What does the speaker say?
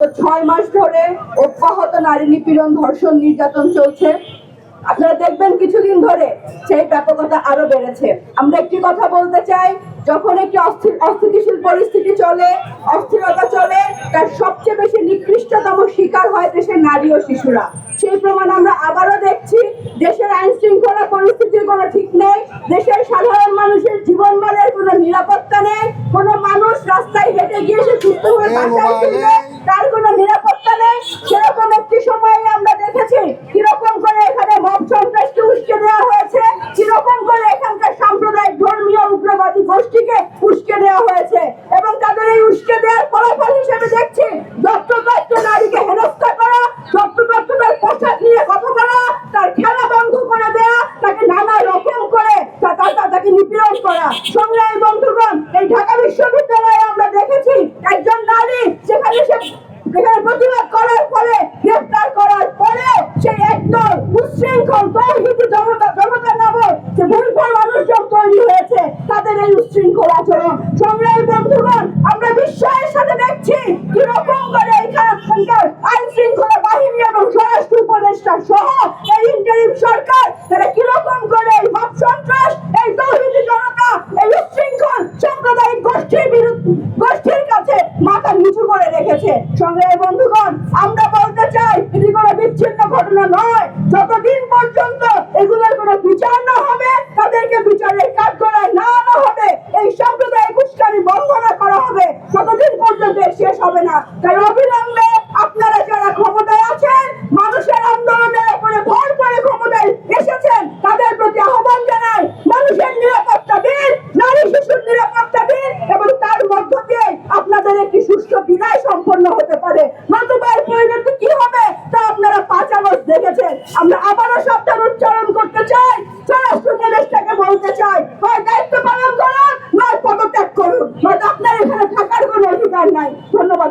ছয় মাস ধরে অব্যাহত নারী নিপীড়ন ধর্ষণ নির্যাতন চলছে। আপনারা দেখবেন কিছুদিন ধরে সেই ব্যাপকতা আরও বেড়েছে। আমরা একটি কথা বলতে চাই যখন একটি অস্থির অস্থিতিশীল পরিস্থিতি চলে অস্থিরতা চলে তার সবচেয়ে বেশি নিকৃষ্টতম শিকার হয় দেশের নারী ও শিশুরা। সেই প্রমাণ আমরা আবারও দেখছি দেশের আইন শৃঙ্খলা পরিস্থিতির কোনো ঠিক নেই দেশের সাধারণ মানুষের জীবন জীবনমানের কোনো নিরাপত্তা নেই কোনো মানুষ রাস্তায় হেঁটে গিয়ে সে সুস্থ হয়ে বাসায় ফিরবে তার কোনো নিরাপত্তা নেই। সেরকম একটি সময়ে আমরা দেখেছি কীরকম করে এখানে মব সন্ত্রাসকে উস্কে দেওয়া হয়েছে, কীরকম করে এখানকার সাম্প্রদায়িক ধর্মীয় উগ্রবাদী গোষ্ঠীকে উস্কে দেওয়া হয়েছে। এবং তাদের এই উস্কে দেওয়ার ফলাফল হিসেবে দেখছি দত্তদত্ত নারীকে হেনস্থা করা দত্তদত্ত তার পোশাক নিয়ে কথা বলা, তার খেলা বন্ধ করে দেয়া, তাকে নানা রকম করে তাকে নিপীড়ন করা। সংগ্রামী বন্ধুগণ, এই ঢাকা বিশ্ববিদ্যালয়ে আমরা দেখেছি নারী সেখানে সে এখানে প্রতিবাদ করার ফলে গ্রেফতার করার পরে সেই একদল উচ্ছৃঙ্খল তৌহিদি জনতা জনতা নামক যে ভুলফল মানুষজন তৈরি হয়েছে, তাদের এই উচ্ছৃঙ্খল আচরণ। সংগ্রামী বন্ধুগণ, আমরা বিস্ময়ের সাথে দেখছি কীরকম করে এখানকার আইন শৃঙ্খলা বাহিনী এবং স্বরাষ্ট্র উপদেষ্টা সহ এই ইন্টারিম সরকার, তারা কীরকম করে এই ভাব সন্ত্রাস এই তৌহিদি জনতা এই উচ্ছৃঙ্খল সাম্প্রদায়িক গোষ্ঠীর বিরুদ্ধে গোষ্ঠীর কাছে মাথা নিচু রেখেছে সংগ্রামী বন্ধুগণ, আমরা বলতে চাই, এটি কোনো বিচ্ছিন্ন ঘটনা নয়। যতদিন পর্যন্ত এগুলোর কোনো বিচার না হবে, তাদেরকে বিচারের কাজ করায় না আনা হবে, এই সাম্প্রদায়িক উস্কানি বন্ধ না করা হবে, ততদিন পর্যন্ত শেষ হবে না। তাই অবিলম্বে আপনারা যারা ক্ষমতায় আছেন, মানুষের আন্দোলনের উপরে ভর করে ক্ষমতায় এসেছেন, তাদের প্রতি আহ্বান জানাই, মানুষের নিরাপত্তা দিন, নারী শিশুর নিরাপত্তা দিন, এবং তার মধ্য দিয়ে আপনাদের একটি সুস্থ বিদায় সম্পন্ন হতে পারে। নতুবা এর কি হবে? তা আপনারা পাঁচ আগস্ট দেখেছেন। আমরা আবারও সপ্তাহ উচ্চারণ করতে চাই। স্বরাষ্ট্র উপদেষ্টাকে বলতে চাই। হয় দায়িত্ব পালন করুন, নয় পদত্যাগ করুন। হয়তো আপনার এখানে থাকার কোনো অধিকার নাই ধন্যবাদ